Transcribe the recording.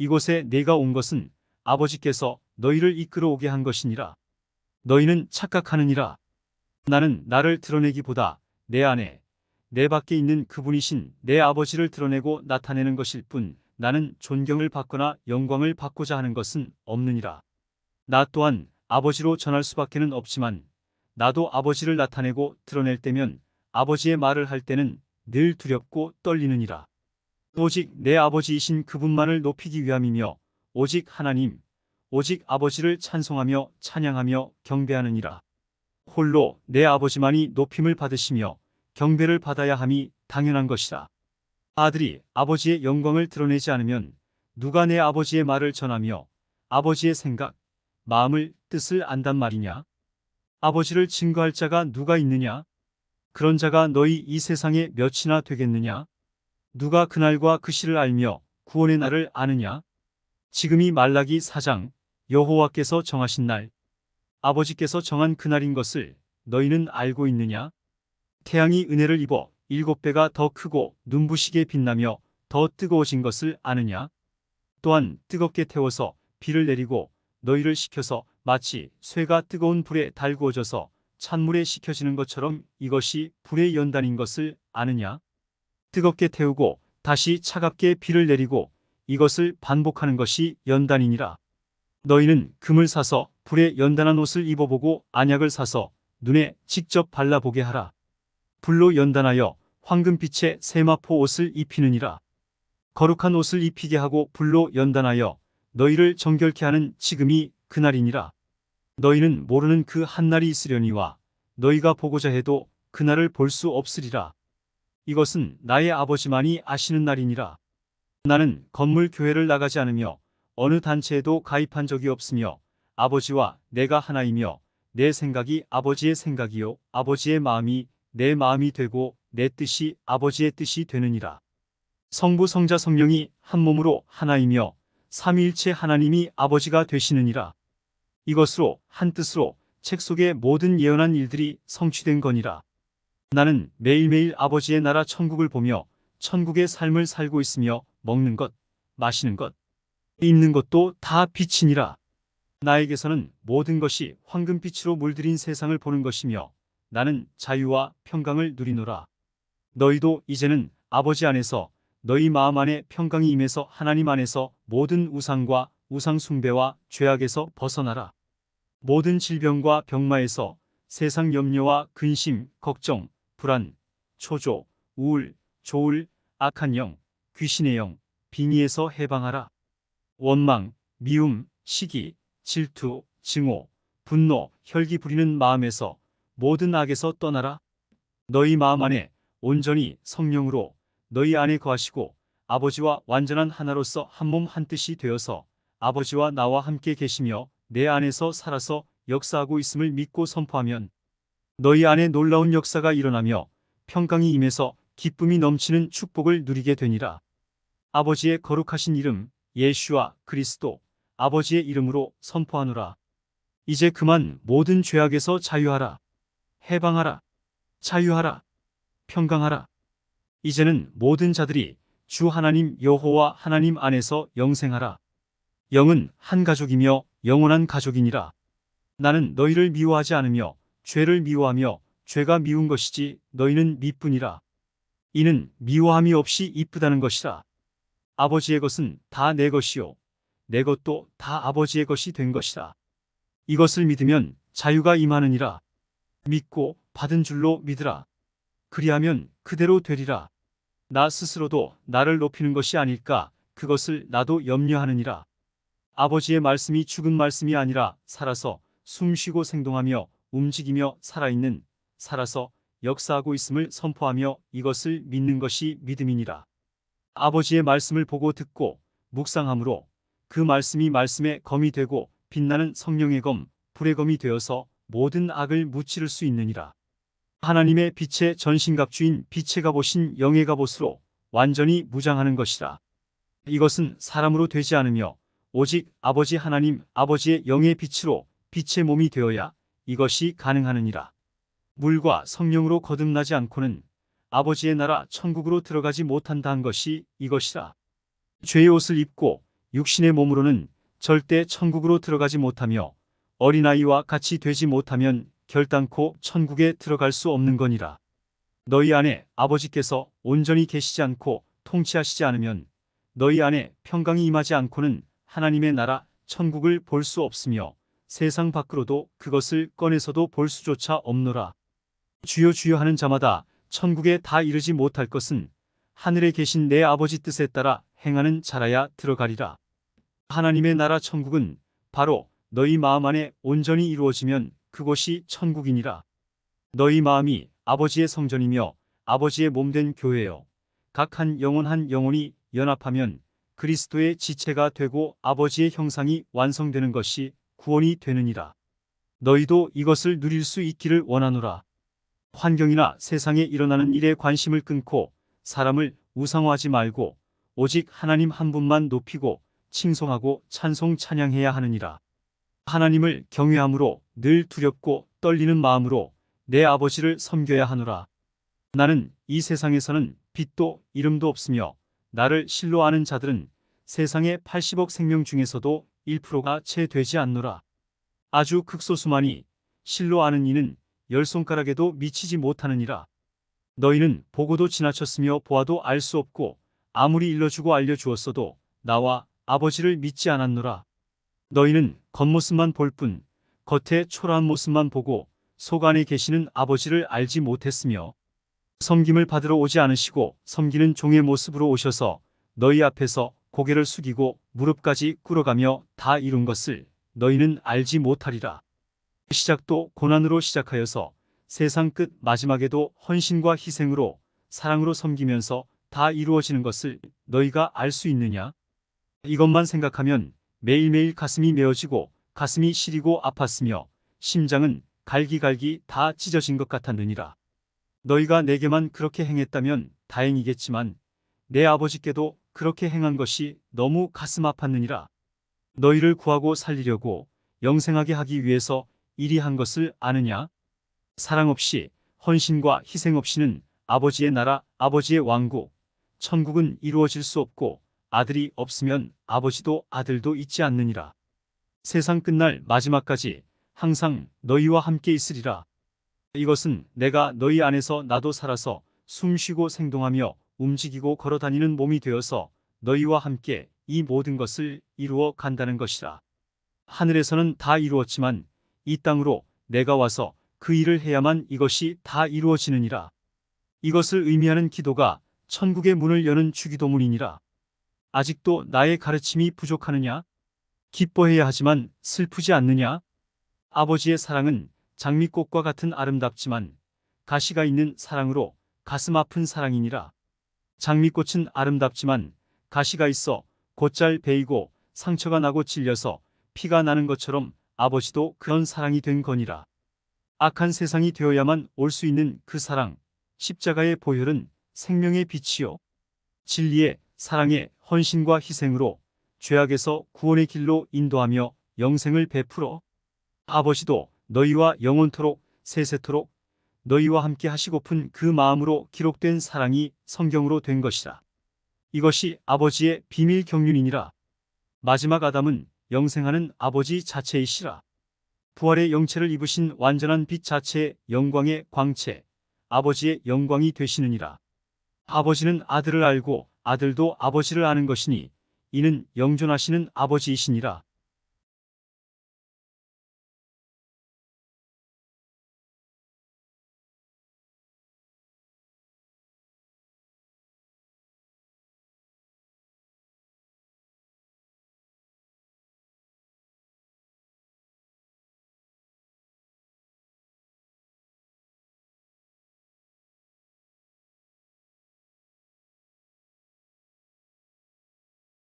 이곳에 내가 온 것은 아버지께서 너희를 이끌어 오게 한 것이니라. 너희는 착각하느니라. 나는 나를 드러내기보다 내 안에 내 밖에 있는 그분이신 내 아버지를 드러내고 나타내는 것일 뿐 나는 존경을 받거나 영광을 받고자 하는 것은 없느니라. 나 또한 아버지로 전할 수밖에는 없지만 나도 아버지를 나타내고 드러낼 때면 아버지의 말을 할 때는 늘 두렵고 떨리느니라. 오직 내 아버지이신 그분만을 높이기 위함이며 오직 하나님, 오직 아버지를 찬송하며 찬양하며 경배하느니라. 홀로 내 아버지만이 높임을 받으시며 경배를 받아야 함이 당연한 것이라. 아들이 아버지의 영광을 드러내지 않으면 누가 내 아버지의 말을 전하며 아버지의 생각, 마음을 뜻을 안단 말이냐? 아버지를 증거할 자가 누가 있느냐? 그런 자가 너희 이 세상에 몇이나 되겠느냐? 누가 그날과 그 시를 알며 구원의 날을 아느냐? 지금이 말라기 4장 여호와께서 정하신 날, 아버지께서 정한 그날인 것을 너희는 알고 있느냐? 태양이 은혜를 입어 일곱 배가 더 크고 눈부시게 빛나며 더 뜨거워진 것을 아느냐? 또한 뜨겁게 태워서 비를 내리고 너희를 식혀서 마치 쇠가 뜨거운 불에 달구어져서 찬물에 식혀지는 것처럼 이것이 불의 연단인 것을 아느냐? 뜨겁게 태우고 다시 차갑게 비를 내리고 이것을 반복하는 것이 연단이니라. 너희는 금을 사서 불에 연단한 옷을 입어보고 안약을 사서 눈에 직접 발라보게 하라. 불로 연단하여 황금빛의 세마포 옷을 입히느니라. 거룩한 옷을 입히게 하고 불로 연단하여 너희를 정결케 하는 지금이 그날이니라. 너희는 모르는 그 한날이 있으려니와 너희가 보고자 해도 그날을 볼 수 없으리라. 이것은 나의 아버지만이 아시는 날이니라. 나는 건물 교회를 나가지 않으며 어느 단체에도 가입한 적이 없으며 아버지와 내가 하나이며 내 생각이 아버지의 생각이요 아버지의 마음이 내 마음이 되고 내 뜻이 아버지의 뜻이 되느니라. 성부 성자 성령이 한 몸으로 하나이며 삼위일체 하나님이 아버지가 되시느니라. 이것으로 한 뜻으로 책 속의 모든 예언한 일들이 성취된 거니라. 나는 매일매일 아버지의 나라 천국을 보며 천국의 삶을 살고 있으며 먹는 것, 마시는 것, 입는 것도 다 빛이니라. 나에게서는 모든 것이 황금빛으로 물들인 세상을 보는 것이며 나는 자유와 평강을 누리노라. 너희도 이제는 아버지 안에서 너희 마음 안에 평강이 임해서 하나님 안에서 모든 우상과 우상 숭배와 죄악에서 벗어나라. 모든 질병과 병마에서 세상 염려와 근심, 걱정, 불안, 초조, 우울, 조울, 악한 영, 귀신의 영, 빙의에서 해방하라. 원망, 미움, 시기, 질투, 증오, 분노, 혈기 부리는 마음에서 모든 악에서 떠나라. 너희 마음 안에 온전히 성령으로 너희 안에 거하시고 아버지와 완전한 하나로서 한 몸 한 뜻이 되어서 아버지와 나와 함께 계시며 내 안에서 살아서 역사하고 있음을 믿고 선포하면 너희 안에 놀라운 역사가 일어나며 평강이 임해서 기쁨이 넘치는 축복을 누리게 되니라. 아버지의 거룩하신 이름 예슈와 그리스도 아버지의 이름으로 선포하노라. 이제 그만 모든 죄악에서 자유하라. 해방하라. 자유하라. 평강하라. 이제는 모든 자들이 주 하나님 여호와 하나님 안에서 영생하라. 영은 한 가족이며 영원한 가족이니라. 나는 너희를 미워하지 않으며 죄를 미워하며 죄가 미운 것이지 너희는 미뿐이라. 이는 미워함이 없이 이쁘다는 것이라. 아버지의 것은 다 내 것이요. 내 것도 다 아버지의 것이 된 것이라. 이것을 믿으면 자유가 임하느니라. 믿고 받은 줄로 믿으라. 그리하면 그대로 되리라. 나 스스로도 나를 높이는 것이 아닐까 그것을 나도 염려하느니라. 아버지의 말씀이 죽은 말씀이 아니라 살아서 숨쉬고 생동하며 움직이며 살아있는 살아서 역사하고 있음을 선포하며 이것을 믿는 것이 믿음이니라. 아버지의 말씀을 보고 듣고 묵상함으로 그 말씀이 말씀의 검이 되고 빛나는 성령의 검, 불의 검이 되어서 모든 악을 무찌를 수 있느니라. 하나님의 빛의 전신갑주인 빛의 갑옷인 영의 갑옷으로 완전히 무장하는 것이라. 이것은 사람으로 되지 않으며 오직 아버지 하나님 아버지의 영의 빛으로 빛의 몸이 되어야 이것이 가능하느니라. 물과 성령으로 거듭나지 않고는 아버지의 나라 천국으로 들어가지 못한다 한 것이 이것이라. 죄의 옷을 입고 육신의 몸으로는 절대 천국으로 들어가지 못하며 어린아이와 같이 되지 못하면 결단코 천국에 들어갈 수 없는 거니라. 너희 안에 아버지께서 온전히 계시지 않고 통치하시지 않으면 너희 안에 평강이 임하지 않고는 하나님의 나라 천국을 볼 수 없으며 세상 밖으로도 그것을 꺼내서도 볼 수조차 없노라. 주여 주여 하는 자마다 천국에 다 이르지 못할 것은 하늘에 계신 내 아버지 뜻에 따라 행하는 자라야 들어가리라. 하나님의 나라 천국은 바로 너희 마음 안에 온전히 이루어지면 그곳이 천국이니라. 너희 마음이 아버지의 성전이며 아버지의 몸된 교회요. 각 한 영혼 한 영혼이 연합하면 그리스도의 지체가 되고 아버지의 형상이 완성되는 것이 구원이 되느니라. 너희도 이것을 누릴 수 있기를 원하노라. 환경이나 세상에 일어나는 일에 관심을 끊고 사람을 우상화하지 말고 오직 하나님 한 분만 높이고 칭송하고 찬송 찬양해야 하느니라. 하나님을 경외함으로 늘 두렵고 떨리는 마음으로 내 아버지를 섬겨야 하노라. 나는 이 세상에서는 빛도 이름도 없으며 나를 실로 아는 자들은 세상의 80억 생명 중에서도 1%가 채 되지 않노라. 아주 극소수만이 실로 아는 이는 열 손가락에도 미치지 못하느니라. 너희는 보고도 지나쳤으며 보아도 알 수 없고 아무리 일러주고 알려주었어도 나와 아버지를 믿지 않았노라. 너희는 겉모습만 볼 뿐 겉의 초라한 모습만 보고 속 안에 계시는 아버지를 알지 못했으며 섬김을 받으러 오지 않으시고 섬기는 종의 모습으로 오셔서 너희 앞에서 고개를 숙이고 무릎까지 꿇어가며 다 이룬 것을 너희는 알지 못하리라. 시작도 고난으로 시작하여서 세상 끝 마지막에도 헌신과 희생으로 사랑으로 섬기면서 다 이루어지는 것을 너희가 알 수 있느냐? 이것만 생각하면 매일매일 가슴이 메어지고 가슴이 시리고 아팠으며 심장은 갈기갈기 다 찢어진 것 같았느니라. 너희가 내게만 그렇게 행했다면 다행이겠지만 내 아버지께도 그렇게 행한 것이 너무 가슴 아팠느니라. 너희를 구하고 살리려고 영생하게 하기 위해서 이리 한 것을 아느냐? 사랑 없이 헌신과 희생 없이는 아버지의 나라, 아버지의 왕국, 천국은 이루어질 수 없고 아들이 없으면 아버지도 아들도 있지 않느니라. 세상 끝날 마지막까지 항상 너희와 함께 있으리라. 이것은 내가 너희 안에서 나도 살아서 숨쉬고 생동하며 움직이고 걸어 다니는 몸이 되어서 너희와 함께 이 모든 것을 이루어 간다는 것이라. 하늘에서는 다 이루었지만 이 땅으로 내가 와서 그 일을 해야만 이것이 다 이루어지느니라. 이것을 의미하는 기도가 천국의 문을 여는 주기도문이니라. 아직도 나의 가르침이 부족하느냐? 기뻐해야 하지만 슬프지 않느냐? 아버지의 사랑은 장미꽃과 같은 아름답지만 가시가 있는 사랑으로 가슴 아픈 사랑이니라. 장미꽃은 아름답지만 가시가 있어 곧잘 베이고 상처가 나고 찔려서 피가 나는 것처럼 아버지도 그런 사랑이 된 거니라. 악한 세상이 되어야만 올 수 있는 그 사랑, 십자가의 보혈은 생명의 빛이요. 진리의 사랑의 헌신과 희생으로 죄악에서 구원의 길로 인도하며 영생을 베풀어 아버지도 너희와 영원토록 세세토록 너희와 함께 하시고픈 그 마음으로 기록된 사랑이 성경으로 된 것이라. 이것이 아버지의 비밀 경륜이니라. 마지막 아담은 영생하는 아버지 자체이시라. 부활의 영체를 입으신 완전한 빛 자체의 영광의 광채, 아버지의 영광이 되시느니라. 아버지는 아들을 알고 아들도 아버지를 아는 것이니 이는 영존하시는 아버지이시니라.